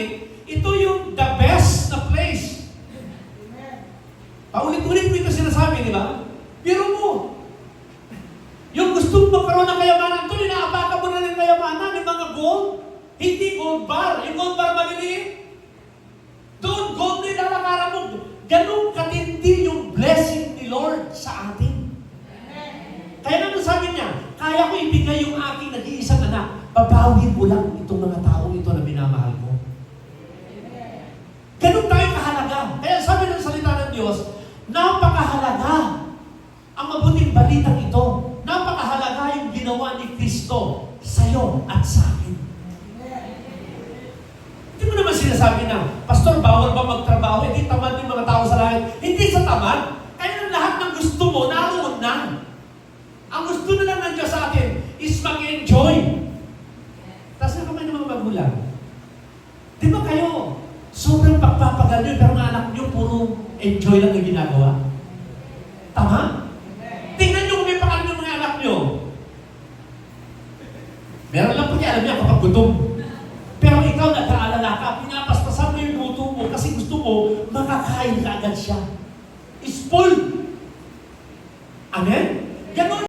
langit, ito yung the best na place. Paulit-ulit ko ito sinasabi, di ba? Pero mo, yung gusto mo magkaroon ng kayamanan, ito, inaabaka mo na ng kayamanan, yung mga gold. Hindi gold bar. Yung gold bar maliliit. Doon, gold na ilalakaran mo. Ganun katindi yung blessing ni Lord sa atin. Kaya naman sabi niya, kaya ko ibigay yung aking nag-iisang anak. Babawin mo lang itong mga taong ito na minamahal ko. Ganun tayo kahalaga. Kaya sabi ng salita ng Diyos, napakahalaga ang mabuting balitang ito. Napakahalaga yung ginawa ni Kristo sa'yo at sa akin. Hindi mo naman sinasabi na, Pastor, bawal ba magtrabaho? Hindi tamad yung mga tao sa langit. Hindi sa tamad. Kaya lahat ng gusto mo, naroon na. Ang gusto na lang ng Diyos sa atin is mag-enjoy. Tapos na kamay ng mga magulang. Di ba kayo, sobrang pagpapagal nyo, Meron lang po niya, alam niya kapag. Pero ikaw nag-aalala ka, pinapaspasan mo yung luto mo kasi gusto mo makakain ka agad siya. Spoiled. Amen?